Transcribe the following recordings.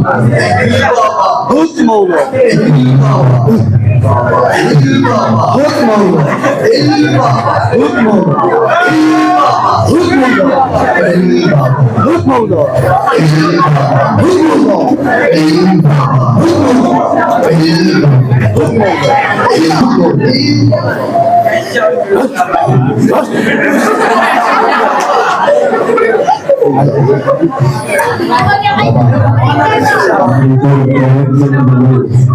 どうしても。どうしても。どうしても。どうしても。どうしても。どうしても。どうしても。どうしても。どうしても。どうしても。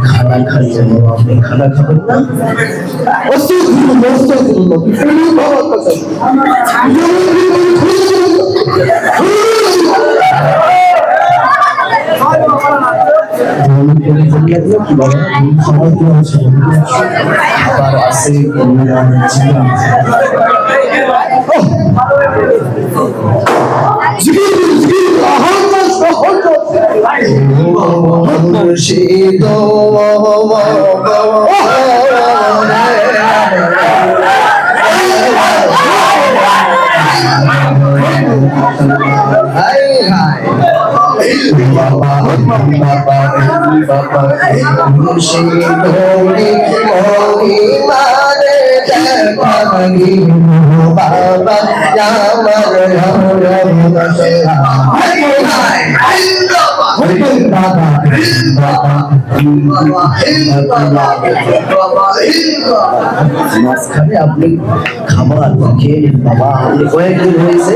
খানা খাইয়ে আপনি খানা খাবেন না আবার আছে মুর্শিদ মুর্শিদ হরি হরি মা বাবা মাঝখানে আপনি খাবার খেয়ে বাবা কয়েকদিন হয়েছে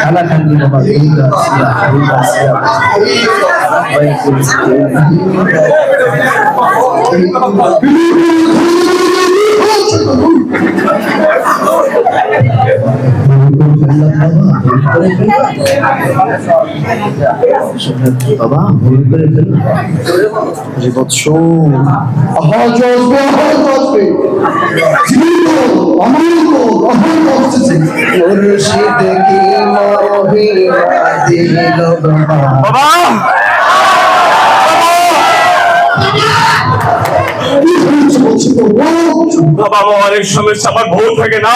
খানা খাননি বাবা কয়েকদিন বাবা ভুল করে ফেল যে বৎস। অহজ বাবা মা অনেক সময় আমার বউ থাকে না।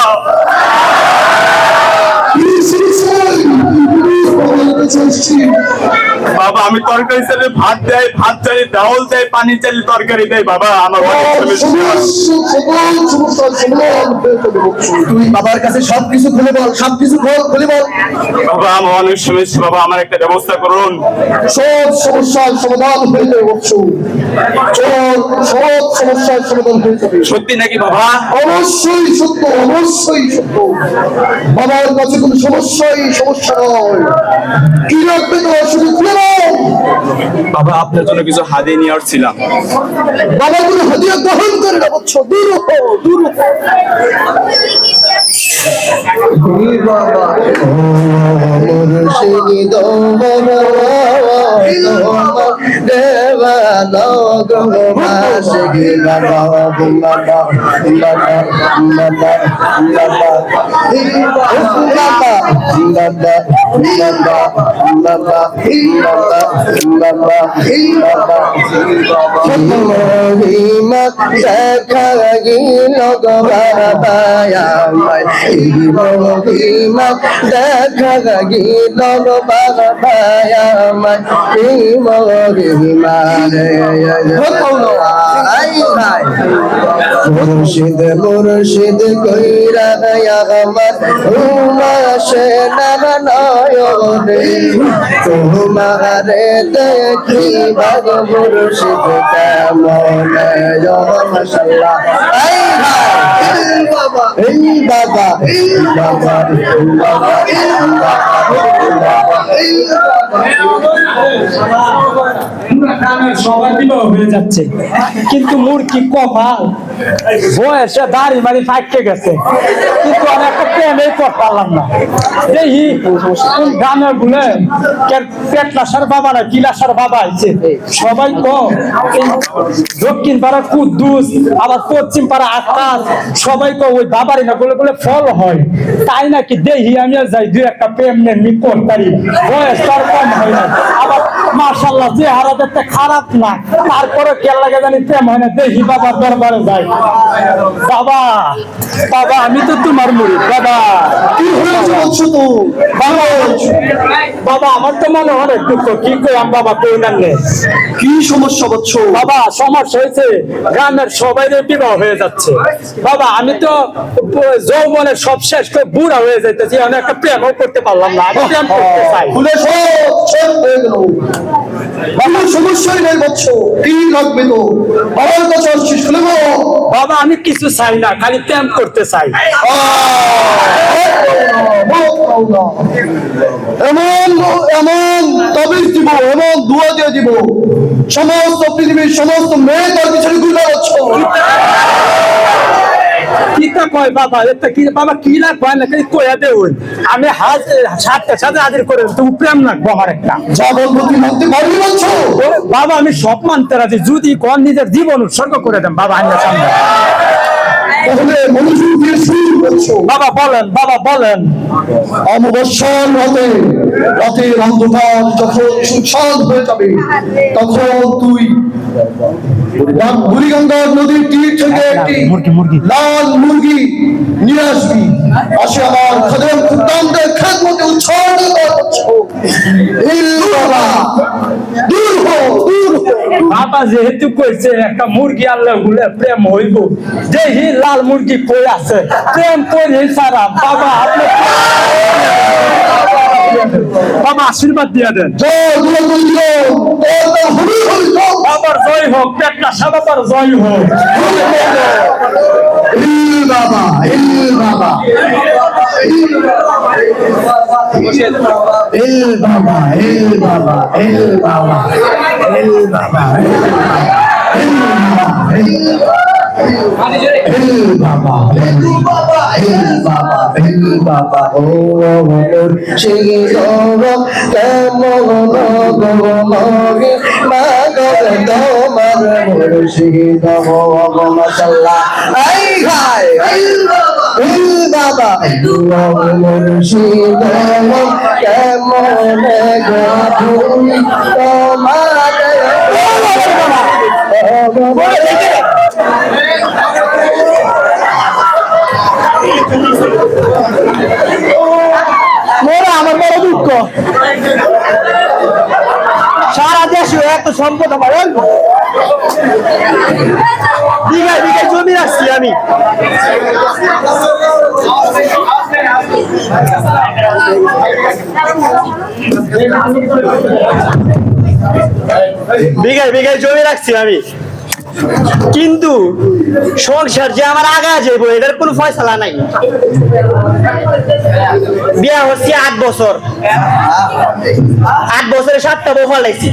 বাবা আমি তরকারি চালে ভাত দেয় ভাত চালে ডাউল দেয় পানি চালে তরকারি দেয় বাবা আমার তুই বাবার কাছে সবকিছু খুলে বল সবকিছু খোল খুলে বল। বাবা আমার অনেক সমস্যা বাবা আমার একটা ব্যবস্থা করুন। সব সমস্যার সমাধান হয়ে যাবে বৎস চল সব সমস্যার সমাধান হয়ে যাবে। সত্যি নাকি বাবা? অবশ্যই সত্য অবশ্যই সত্য। বাবার কাছে কোনো সমস্যাই সমস্যা নয়। কি শুধু খুলে বাবা আপনার জন্য কিছু হাদিয়ে নিয়ে আসছিলাম বাবা কোনো হাদিয়া গ্রহণ করে না বৎস দূর দূর বাবা illallah illallah illallah illallah Himmat dekagi logbar bayamai Himmat dekagi logbar bayamai Himmat মুর্শিদ মুর্শিদ কইরা আমার উমা সেনার নয়নে তোমারে দেখি ভাগ মুর্শিদ কেমন? মাশাল্লাহ এই বাবা বাবা বাবা বাবা কিন্তু কপাল বয়সে মারি গেছে কিন্তু আমি একটা পারলাম না দেখি গ্রামে পেটলাসার বাবা না কিলাসার বাবা আইছে সবাই তো দক্ষিণ পাড়া কুদ্দুস আবার পশ্চিম পাড়া আকাশ সবাই তো ওই বাবারই না, বলে বলে ফল হয়। তাই নাকি দেহি আমি যাই, দুই একটা প্রেম নেমনি করতারি বয়স তার কম হয় না। আবার মার্শাল্লাহ যে হারা দেখতে খারাপ না। তারপরে লাগে জানি প্রেম হয় না দেখি বাবার দরবারে যাই বাবা বাবা আমি তো তোমার মুড়ি বাবা। কি বলছো তো? বাবা বাবা আমার তো মনে অনেক দুঃখ কি কইলাম বাবা না কি সমস্যা বলছো? বাবা সমস্যা হয়েছে গ্রামের সবাই বিবাহ হয়ে যাচ্ছে। বাবা আমি তো যৌবনের সব শেষ করে বুড়া হয়ে যাইতেছি আমি একটা প্রেমও করতে পারলাম না আমি প্রেম করতে চাই। আমার সমস্যাই নেই বলছো কি লাগবে তো আমার কাছে খুলে বল। বাবা আমি কিছু চাই না খালি প্রেম করতে চাই। এমন এমন তাবিজ দিব এমন দুয়া দিয়ে দিব সমস্ত পৃথিবীর সমস্ত মেয়ে তার পিছনে ঘুরে যাচ্ছ কি তা কয় বাবা? এটা কি বাবা কি কয় না খালি কয়া দেউন আমি হাজ সাতটা সাথে হাজির করে। তুমি প্রেম লাগবো আমার একটা। তুই মানতে পারবি বলছো? বাবা আমি সব মানতে রাজি। যদি কোন নিজের জীবন উৎসর্গ করে দেন বাবা আমি সামনে। বাবা বলেন বাবা বলেন। অমাবস্যার রাতে রাতের অন্ধকার যখন সুসাদ হয়ে যাবে তখন তুই বুড়িগঙ্গার নদীর তীর থেকে একটি মুরগি, মুরগি। লাল মুরগি নিয়ে আসবি। আসে আমার খদম খুদ্দামদের খেদমতে উৎসর্গ বাবা দূর হো দূর হো। বাবা যেহেতু কইছে একটা মুরগি আনলে হুলে প্রেম হইব যে হি লাল মুরগি কই আছে প্রেম করি সারা। বাবা আপনি বাবা আশীর্বাদ দিয়ে দেন জয় বাবার জয় হোক হেলু বাবা হেলু বাবা ও মনোর সেই রব কেমন নব মরে মাগর তোমার মুর্শিদ হব মাশাআল্লাহ আই হাই হেলু বাবা হেলু বাবা হেলু বাবা মুর্শিদ কেমন গো তুমি তোমার Oh, মোরা আমার বড় দুঃখ। সারা দেশে এত সম্পদ আমার বিঘায় বিঘায় জমি রাখছি আমি। বিঘায় বিঘায় জমি রাখছি আমি। কিন্তু সংসার যে আমার আগা যাইব, এটার কোনো ফয়সালা নাই। বিয়া হচ্ছে আট বছর। আট বছরে সাতটা বউ ফলাইছি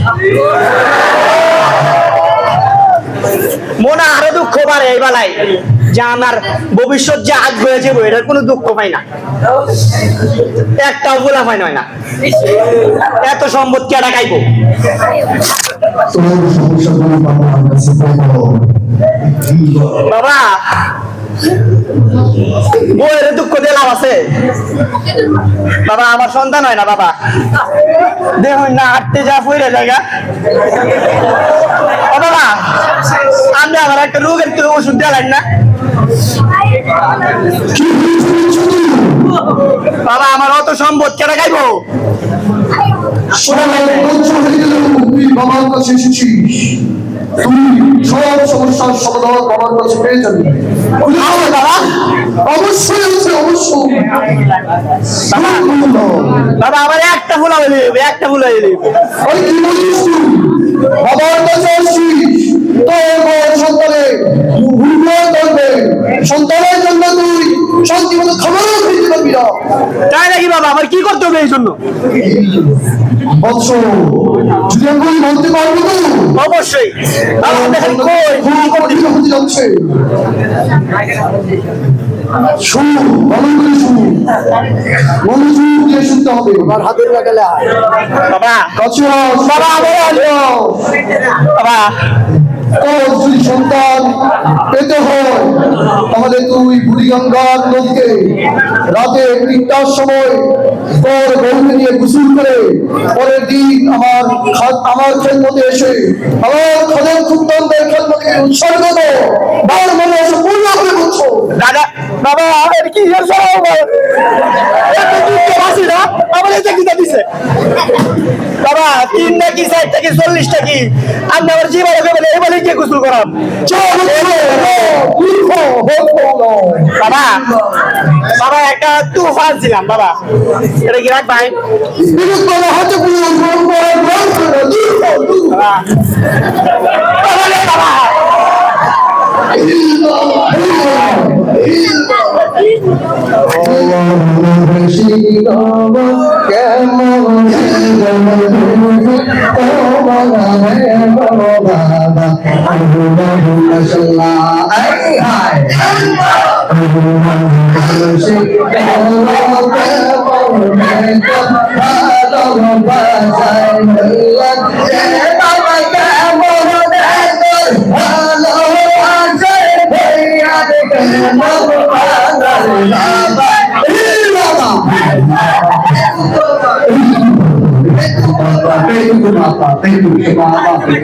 মনে আরও দুঃখ বাড়ে এই বেলায় যে আমার ভবিষ্যৎ যে আগ হয়ে যাব, এটার কোনো দুঃখ পাই না। একটাও গোলা পাই নয় না। এত সম্পদ কেডা খাইবো? বাবা, বউয়ের দুঃখ দিয়ে লাভ আছে? বাবা, আমার সন্তান হয় না, বাবা। দেখুন না হাঁটতে যা ফইরে জায়গা ও বাবা, আপনি আমার একটা রোগের তো ওষুধ দিলেন না? বাবা আমার অত সম্পদ কেন খাইবো? সবাই বঞ্চ গেলেও তুই বাবার কাছে এসেছিস তুই সব সমস্যার সমাধান বাবার কাছে পেয়ে যাবি বাবা অবশ্যই আছে অবশ্যই বাবা বাবা আমার একটা ভুল হয়ে একটা ভুল হয়ে কি করতে হবে এই জন্য? বলতে পারব তো? অবশ্যই। যাচ্ছে। শুনুন করে শুনুন। দিয়ে শুনতে হবে? আমার হাতের লাগালে বাবা। কাছে আস, বাবা, আমার কাছে বাবা যদি সন্তান পেতে হয় তাহলে তুই বুড়িগঙ্গার নদীতে রাতে তিনটার সময় তোর বউকে নিয়ে গুসুল করে পরের দিন আমার আমার খেলমতে এসে আমার খদের খুদ্দনদের খেলমতে উৎসর্গ বার মনে এসে পূর্ণ করে বুঝছ দাদা বাবা আমার কি এটা কি দিছে বাবা তিন নাকি চার থেকে চল্লিশটা কি আমি আমার জীবন বলে এই বলে কি গোসল করাম বাবা বাবা একটা তুফান ছিলাম বাবা। এটা কি রাখবাই বাবা। বিরুদ্ধ হাতে পুরো গ্রহণ করে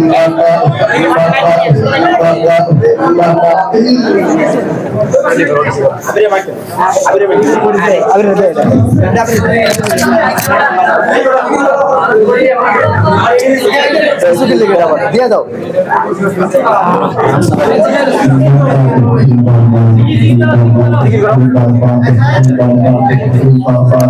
গ্রহণ করে দূর হও, দূর হও।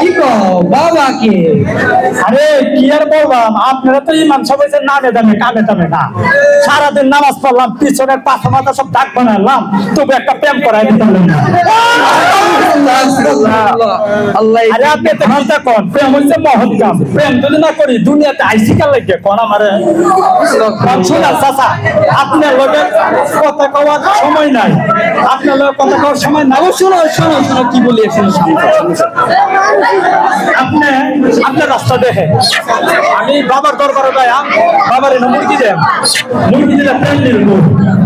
কি বাবা কে? আরে কি আর বলবাম আপনারা তো ইমাম সবাই নামে দামে কামে দামে না। সারাদিন নামাজ পড়লাম পিছনের পাথা মাথা সব দাগ বানালাম তবু একটা প্রেম করাই দিতে পারলাম না। আল্লাহ আরে আপনি তো চিন্তা করেন প্রেম হচ্ছে মহৎ কাম প্রেম যদি না করি দুনিয়াতে আইসি কার লাগে? কোন আমারে? শোনা চাচা আপনার লোকের কথা কওয়ার সময় নাই। আপনার লোকের কথা কওয়ার সময় নাই। শোনো শোনো শোনো কি বলি শোনো সামনে? আপনি আপনার রাস্তা দেখে আমি বাবার দরবারে যাইয়া বাবার মুরগি দেন। মুরগি দিলে প্রেম নিলবো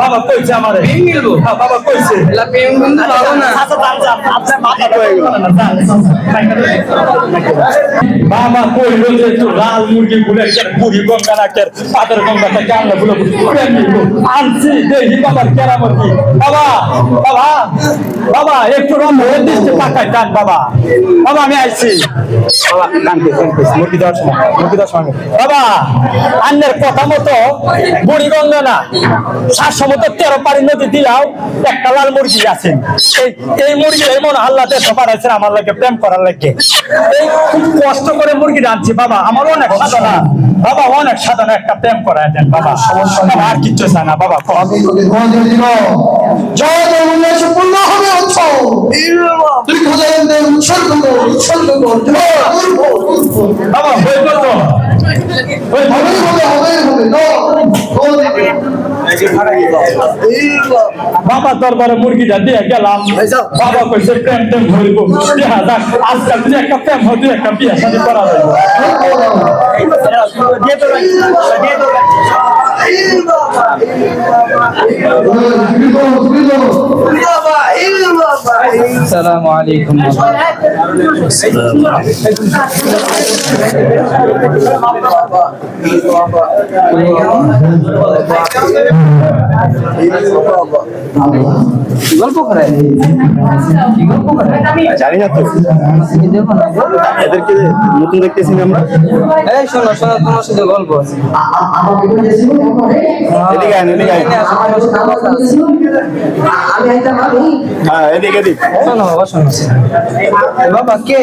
বাবা কইছে আমারে। হ্যাঁ, বাবা কইছে। প্রেম কিন্তু ভালো না। আচ্ছা, যান, যান, আপনার মাথা না, যান, বাবা কইল যে একটু লাল মুরগি গুলে বুড়ি গঙ্গা নাকের পাতের গঙ্গা থেকে আনলে নিলবো আনছি দেখি বাবার কেরামতি। বাবা বাবা বাবা একটু রম হয়ে দৃষ্টি তাকাই যান বাবা। বাবা আমি আইছি। বাবা কানকে কানকে মুরগি দেওয়ার সময় মুরগি দেওয়ার সময়। বাবা আন্নের কথা মতো বুড়ি গঙ্গা না সাতশো মতো তেরো পারি নদী দিলাও একটা লাল মুরগি আছে। এই মুরগি এমন আল্লাহ দেশ পাঠাইছেন আমার লাগে প্রেম করার লাগে। এই খুব কষ্ট করে মুরগি রাঁধছি বাবা আমার অনেক সাধনা। বাবা অনেক সাধনা একটা প্রেম করায় দেন বাবা। আর কিচ্ছু চায় না বাবা। বাবা হয়ে হবে হবে বাবা দরবারে মুরগিটা দিয়ে গেলাম বাবা কইছে প্রেম টেম হইব দেখা যাক আজকাল যদি একটা প্রেম হয় দুই একটা বিয়ে শাদী করা যাইব দিয়ে তো রাখি, দিয়ে গল্প করে। গল্প করে জানি না তো। এদেরকে নতুন দেখতেছি আমরা? এই শোনো শোনো তোমার সাথে গল্প আছে। এদিকে আয়, এদিকে আয়। হ্যাঁ এদিকে এদিক। শোনো বাবা শোনো। বাবা কে?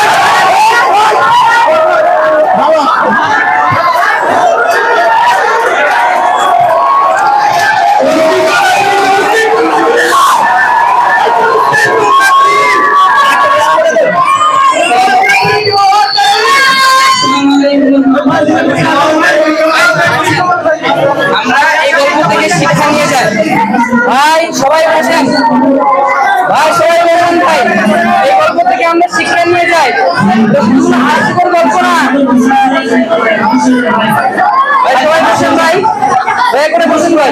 ভাই করে বসেন ভাই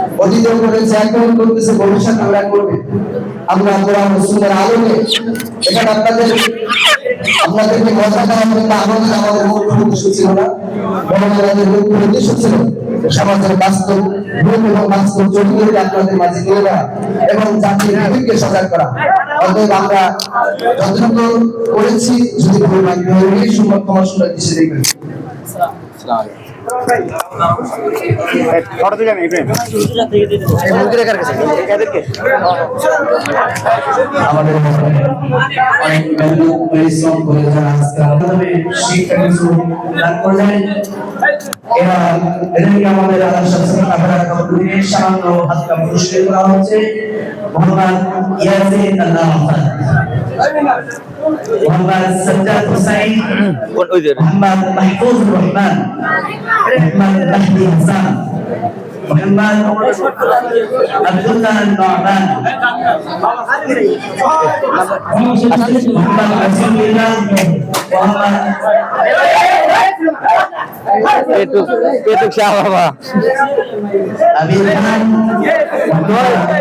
অতীত করেছে করতেছে ভবিষ্যতে ওরা করবে। আমরা আলোকে এখানে আপনাদের দেওয়া সমাজের বাস্তব আপনাদের মাঝে তুলে ধরা এবং জাতির নাগরিককে সজাগ করা। আমরা করেছি, যদি ভুল দেখবেন। ফটো তুলে নেই আমাদের অনেক পরিশ্রম করে যারা আজকে আমাদের শিক্ষা কিছু দান করে এরা এদেরকে আমাদের আল্লাহ সবসময় কাপড়া কাপড়ের সামান্য হাতকা পুরস্কার করা হচ্ছে মোহাম্মদ ইয়াজিদ আল্লাহ মোহাম্মদ সাজ্জাদ হুসাইন। মোহাম্মদ মাহফুজ রহমান। মোহাম্মদ মাহদি হাসান। মোহাম্মদ আব্দুল্লাহ النعمان মোহাম্মদ রাসূলুল্লাহ মোহাম্মদ পেটুক পেটুক শাহ বাবা আমির খান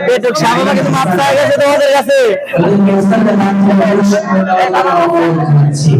পেটুক শাহ বাবা কিন্তু মাত্রা হয়ে গেছে তোমাদের কাছে